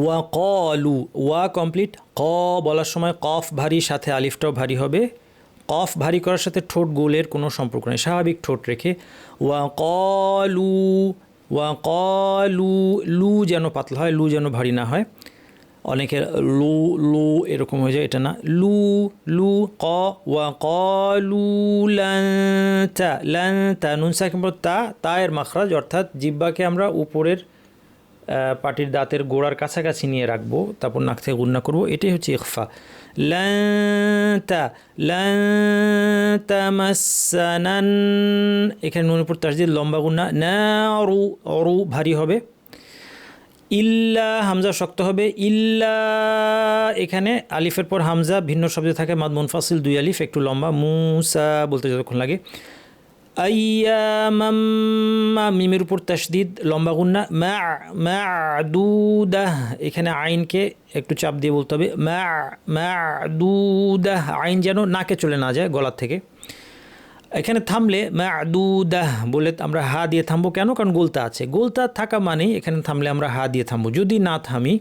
ওয়া কলু, ওয়া কমপ্লিট, ক বলার সময় কফ ভারী সাথে আলিফটাও ভারী হবে। কফ ভারী করার সাথে ঠোঁট গোলের কোনো সম্পর্ক নেই, স্বাভাবিক ঠোঁট রেখে। ওয়া কলু ওয়া কলু, লু যেন পাতলা হয়, লু যেন ভারী না হয়। অনেকের লু লু এরকম হয়ে যায়, এটা না। লু লু, ক, ওয়া কলু লান্তা লান্তা নুন সাকিম পর তা এর মাখরাজ, অর্থাৎ জিব্বাকে আমরা উপরের পাটির দাঁতের গোড়ার কাছাকাছি নিয়ে রাখব, তারপর নাক থেকে গুন্না করব। এটাই হচ্ছে ইকফা এখানে নুনের উপর তাসদিদ, লম্বা গুন্না না রু রু ভারী হবে। ইল্লা হামজা শক্ত হবে। ইল্লা এখানে আলিফের পর হামজা, ভিন্ন শব্দে থাকে, মাদ মুনফাসিল, দুই আলিফ, একটু লম্বা। মুসা বলতে যতক্ষণ লাগে। আইয়ামাম্মা মিমের উপর তাসদিদ লম্বা গুন্না মা মা'দুদাহ এখানে আইনকে একটু চাপ দিয়ে বলতে হবে মা মা'দুদাহ আইন যেন নাকে চলে না যায় গলার থেকে এখানে থামলে মা'দুদাহ বলে আমরা হা দিয়ে থামবো কেন? কারণ গোলতা আছে। গোলতা থাকা মানেই এখানে থামলে আমরা হা দিয়ে থামবো। যদি না থামি,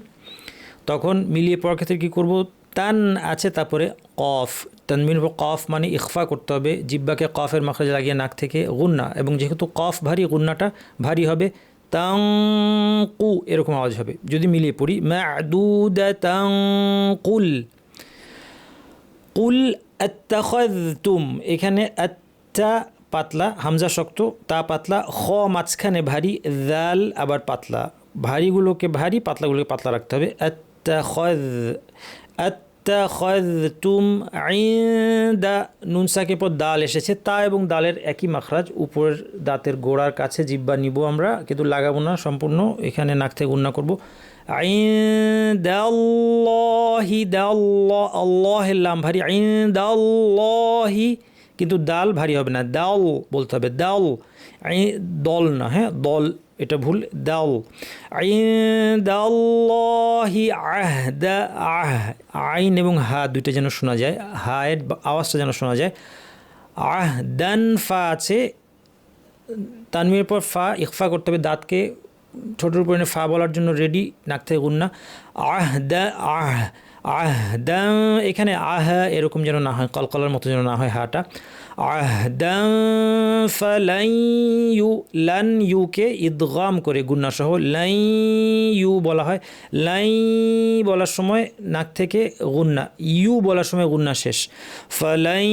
তখন মিলিয়ে পড়ার ক্ষেত্রে কী করব? তান আছে তারপরে কফ। তানমিন কফ মানে ইখফা করতে হবে, জিব্বাকে কফের মাখরাজ লাগিয়ে নাক থেকে গুন্না। এবং যেহেতু কফ ভারী, গুন্নাটা ভারী হবে তাংকু এরকম আওয়াজ হবে। যদি মিলিয়ে পড়ি মা'দুদা তাংকুল কুল আত্তাখাযতুম। এখানে পাতলা, হামজা শক্ত, তা পাতলা, খ মাঝখানে ভারী জাল আবার পাতলা। ভারীগুলোকে ভারী, পাতলাগুলোকে পাতলা রাখতে হবে। আত্তাখাযতুম ইনদা, নুন সাকের পর দাল এসেছে। তা এবং দালের একই মাখরাজ, উপরের দাঁতের গোড়ার কাছে জিব্বা নিব আমরা, কিন্তু লাগাবো না, সম্পূর্ণ এখানে নাক থেকে উন্না করব। আইন্দাল্লাহি দাল্লাহ আল্লাহের লাম ভারী। আইন্দাল্লাহি কিন্তু দাল ভারী হবে না। দাল বলতে হবে, দাল। আই দল না হ্যাঁ দল এটা ভুল দাল আইন্দাল্লাহি আহদা, আহ, আইন এবং হা দুইটা যেন শোনা যায়, হায়ের আওয়াজটা যেন শোনা যায়। আহ দান ফা আছে তানমির পর ফা, ইকফা করতে হবে দাঁতকে ছোটোর পরিমাণে ফা বলার জন্য রেডি নাক থেকে গুন্না আহ দা আহ আহ দা এখানে আহ এরকম যেন না হয়, কলকলার মতো যেন না হয় হাটা। আহ দা ফালাই ইউ লান ইউকে ইদগাম করে গুন্না সহ লাই ইউ বলা হয়। লাই বলার সময় নাক থেকে গুন্না ইউ বলার সময় গুন্না শেষ। ফালাই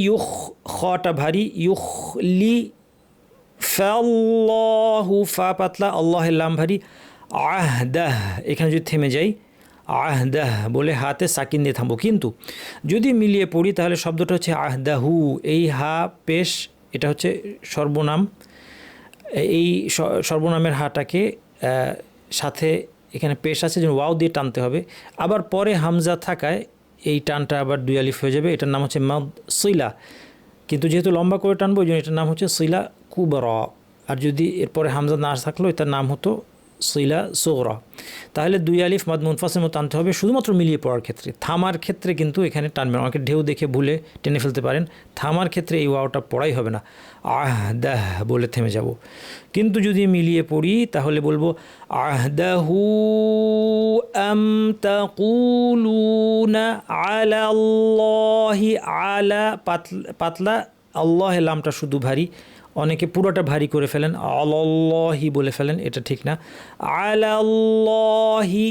ইউখ খটা ভারী, ইউখ লি ফাল্লাহু, ফা পাতলা আল্লাহের লাম ভারী। আহদাহ এখানে যদি থেমে যাই আহদাহ বলে হাতে সাকিন দিয়ে থামবো। কিন্তু যদি মিলিয়ে পড়ি, তাহলে শব্দটা হচ্ছে আহদাহু। এই হা পেশ, এটা হচ্ছে সর্বনাম। এই সর্বনামের হাটাকে সাথে এখানে পেশ আছে যেন ওয়াও দিয়ে টানতে হবে। আবার পরে হামজা থাকায় এই টানটা আবার দুই আলিফ হয়ে যাবে। এটার নাম হচ্ছে মাদ সিলা। কিন্তু যেহেতু লম্বা করে টানবো ওই জন্য এটার নাম হচ্ছে সিলা কুবর। আর যদি এরপরে হামজা না থাকল এটার নাম হতো সিলা সোগরা। তাহলে দুই আলিফ মাদ মুনফাসের মতো টানতে হবে, শুধুমাত্র মিলিয়ে পড়ার ক্ষেত্রে। থামার ক্ষেত্রে কিন্তু এখানে টানবে না অনেকে ঢেউ দেখে ভুলে টেনে ফেলতে পারেন। থামার ক্ষেত্রে এই ওয়াওটা পড়াই হবে না। আহ, দাহ বলে থেমে যাব। কিন্তু যদি মিলিয়ে পড়ি, তাহলে বলব আহদাহু আম তাকুলুনা আলা পাতলা পাতলা, আল্লাহ লামটা শুধু ভারী। অনেকে পুরোটা ভারী করে ফেলেন আল্লাহি বলে ফেলেন, এটা ঠিক না। আলাল্লাহি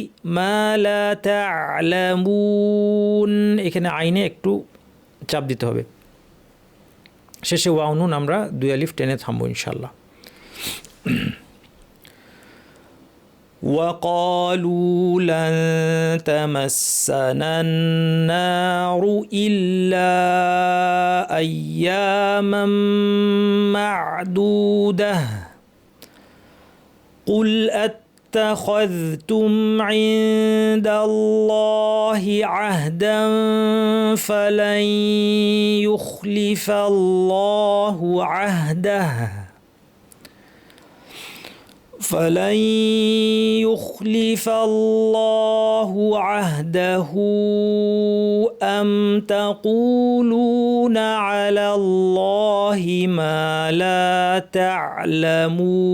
আলামুন এখানে আইনে একটু চাপ দিতে হবে। শেষে ওয়াউনুন আমরা দুই আলিফ টেনে থামবো ইনশাল্লাহ وقالوا لن تمسنا النار إلا أياما معدودة. قل أتخذتم عند الله عهدا فلن يخلف الله عهده. فلن يخلف الله عهده أم تقولون على الله ما لا تعلمون